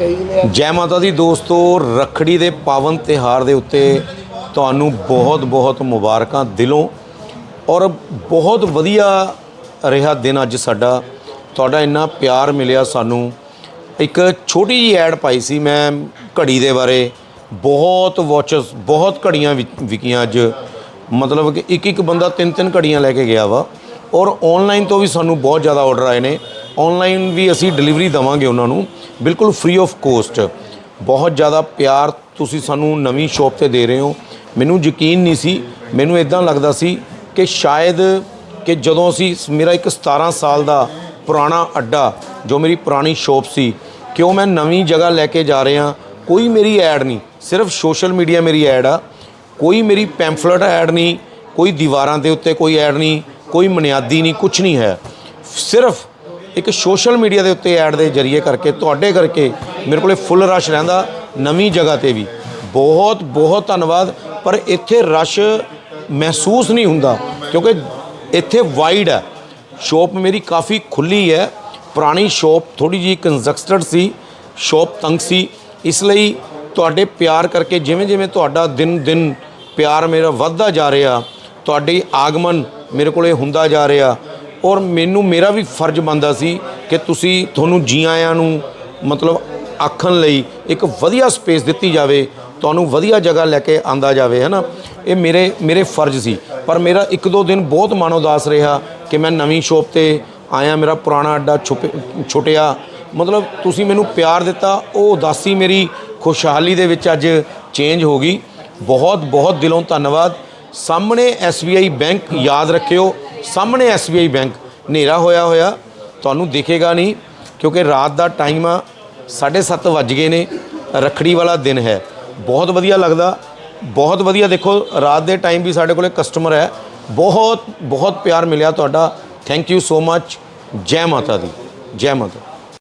ਕਹੀ ਲਿਆ ਜੈ ਮਾਤਾ ਦੀ ਦੋਸਤੋ, ਰੱਖੜੀ ਦੇ ਪਾਵਨ ਤਿਹਾਰ ਦੇ ਉੱਤੇ ਤੁਹਾਨੂੰ ਬਹੁਤ ਬਹੁਤ ਮੁਬਾਰਕਾਂ ਦਿਲੋਂ ਔਰ ਬਹੁਤ ਵਧੀਆ ਰਿਹਾ ਦਿਨ ਅੱਜ ਸਾਡਾ। ਤੁਹਾਡਾ ਇੰਨਾ ਪਿਆਰ ਮਿਲਿਆ ਸਾਨੂੰ। ਇੱਕ ਛੋਟੀ ਜਿਹੀ ਐਡ ਪਾਈ ਸੀ ਮੈਂ ਘੜੀ ਦੇ ਬਾਰੇ। ਬਹੁਤ ਵਾਚਸ ਬਹੁਤ ਘੜੀਆਂ ਵਿਕ- ਵਿਕੀਆਂ ਅੱਜ। ਮਤਲਬ ਕਿ ਇੱਕ ਇੱਕ ਬੰਦਾ ਤਿੰਨ ਤਿੰਨ ਘੜੀਆਂ ਲੈ ਕੇ ਗਿਆ ਵਾ। ਔਰ ਆਨਲਾਈਨ ਤੋਂ ਵੀ ਸਾਨੂੰ ਬਹੁਤ ਜ਼ਿਆਦਾ ਆਰਡਰ ਆਏ ਨੇ। ਆਨਲਾਈਨ ਵੀ ਅਸੀਂ ਡਿਲੀਵਰੀ ਦਵਾਂਗੇ ਉਹਨਾਂ ਨੂੰ। ਬਿਲਕੁਲ ਫ੍ਰੀ ਆਫ ਕੋਸਟ ਬਹੁਤ ਜ਼ਿਆਦਾ ਪਿਆਰ ਤੁਸੀਂ ਸਾਨੂੰ ਨਵੀਂ ਸ਼ੌਪ ਤੇ ਦੇ ਰਹੇ ਹੋ। ਮੈਨੂੰ ਯਕੀਨ ਨਹੀਂ ਸੀ, ਮੈਨੂੰ ਇਦਾਂ ਲੱਗਦਾ ਸੀ ਕਿ ਸ਼ਾਇਦ ਕਿ ਜਦੋਂ ਅਸੀਂ ਮੇਰਾ ਇੱਕ 17 ਸਾਲ ਦਾ ਪੁਰਾਣਾ ਅੱਡਾ, ਜੋ ਮੇਰੀ ਪੁਰਾਣੀ ਸ਼ੌਪ ਸੀ ਕਿ ਉਹ ਮੈਂ ਨਵੀਂ ਜਗ੍ਹਾ ਲੈ ਕੇ ਜਾ ਰਿਹਾ, ਕੋਈ ਮੇਰੀ ਐਡ ਨਹੀਂ, ਸਿਰਫ ਸੋਸ਼ਲ ਮੀਡੀਆ ਮੇਰੀ ਐਡ ਆ। ਕੋਈ ਮੇਰੀ ਪੈਂਫਲੇਟ ਐਡ ਨਹੀਂ, ਕੋਈ ਦੀਵਾਰਾਂ ਦੇ ਉੱਤੇ ਕੋਈ ਐਡ ਨਹੀਂ, ਕੋਈ ਬੁਨਿਆਦੀ ਨਹੀਂ ਕੁਝ ਨਹੀਂ ਹੈ। ਸਿਰਫ ਇੱਕ ਸੋਸ਼ਲ ਮੀਡੀਆ ਦੇ ਉੱਤੇ ਐਡ ਦੇ ਜਰੀਏ ਕਰਕੇ, ਤੁਹਾਡੇ ਕਰਕੇ ਮੇਰੇ ਕੋਲੇ ਫੁੱਲ ਰਸ਼ ਰਹਿੰਦਾ ਨਵੀਂ ਜਗ੍ਹਾ ਤੇ ਵੀ। ਬਹੁਤ ਬਹੁਤ ਧੰਨਵਾਦ, ਪਰ ਇੱਥੇ ਰਸ਼ ਮਹਿਸੂਸ ਨਹੀਂ ਹੁੰਦਾ, ਕਿਉਂਕਿ ਇੱਥੇ ਵਾਈਡ ਹੈ। ਸ਼ੋਪ ਮੇਰੀ ਕਾਫੀ ਖੁੱਲੀ ਹੈ। ਪੁਰਾਣੀ ਸ਼ੋਪ ਥੋੜੀ ਜਿਹੀ ਕੰਜਸਟਡ ਸੀ ਸ਼ੋਪ ਤੰਗ ਸੀ। ਇਸ ਲਈ ਤੁਹਾਡੇ ਪਿਆਰ ਕਰਕੇ ਜਿਵੇਂ ਜਿਵੇਂ ਤੁਹਾਡਾ ਦਿਨ ਦਿਨ ਪਿਆਰ ਮੇਰਾ ਵੱਧਦਾ ਜਾ ਰਿਹਾ, ਤੁਹਾਡੇ ਆਗਮਨ ਮੇਰੇ ਕੋਲੇ ਹੁੰਦਾ ਜਾ ਰਿਹਾ ਔਰ ਮੈਨੂੰ ਮੇਰਾ ਵੀ ਫਰਜ਼ ਬਣਦਾ ਸੀ ਕਿ ਤੁਸੀਂ ਤੁਹਾਨੂੰ ਜੀ ਆਇਆਂ ਨੂੰ ਮਤਲਬ ਆਖਣ ਲਈ ਇੱਕ ਵਧੀਆ ਸਪੇਸ ਦਿੱਤੀ ਜਾਵੇ, ਤੁਹਾਨੂੰ ਵਧੀਆ ਜਗ੍ਹਾ ਲੈ ਕੇ ਆਂਦਾ ਜਾਵੇ ਹੈ ਨਾ ਇਹ ਮੇਰੇ ਮੇਰੇ ਫਰਜ਼ ਸੀ। ਪਰ ਮੇਰਾ ਇੱਕ ਦੋ ਦਿਨ ਬਹੁਤ ਮਨ ਉਦਾਸ ਰਿਹਾ ਕਿ ਮੈਂ ਨਵੀਂ ਸ਼ੋਪ ਤੇ ਆਇਆ, ਮੇਰਾ ਪੁਰਾਣਾ ਅੱਡਾ ਛੁਪੇ, ਛੁੱਟਿਆ। ਮਤਲਬ ਤੁਸੀਂ ਮੈਨੂੰ ਪਿਆਰ ਦਿੱਤਾ, ਉਹ ਉਦਾਸੀ ਮੇਰੀ ਖੁਸ਼ਹਾਲੀ ਦੇ ਵਿੱਚ ਅੱਜ ਚੇਂਜ ਹੋ ਗਈ। ਬਹੁਤ ਬਹੁਤ ਦਿਲੋਂ ਧੰਨਵਾਦ। ਸਾਹਮਣੇ SBI ਬੈਂਕ ਯਾਦ ਰੱਖਿਓ। ਸਾਹਮਣੇ SBI ਬੈਂਕ ਹਨੇਰਾ ਹੋਇਆ ਹੋਇਆ, ਤੁਹਾਨੂੰ ਦਿਖੇਗਾ ਨਹੀਂ, ਕਿਉਂਕਿ ਰਾਤ ਦਾ ਟਾਈਮ ਆ 7:30 ਵੱਜ ਗਏ ਨੇ, ਰੱਖੜੀ ਵਾਲਾ ਦਿਨ ਹੈ। ਬਹੁਤ ਵਧੀਆ ਲੱਗਦਾ, ਬਹੁਤ ਵਧੀਆ ਦੇਖੋ, ਰਾਤ ਦੇ ਟਾਈਮ ਵੀ ਸਾਡੇ ਕੋਲੇ ਕਸਟਮਰ ਹੈ। ਬਹੁਤ ਬਹੁਤ ਪਿਆਰ ਮਿਲਿਆ ਤੁਹਾਡਾ। ਥੈਂਕ ਯੂ ਸੋ ਮੱਚ ਜੈ ਮਾਤਾ ਦੀ, ਜੈ ਮਾਤਾ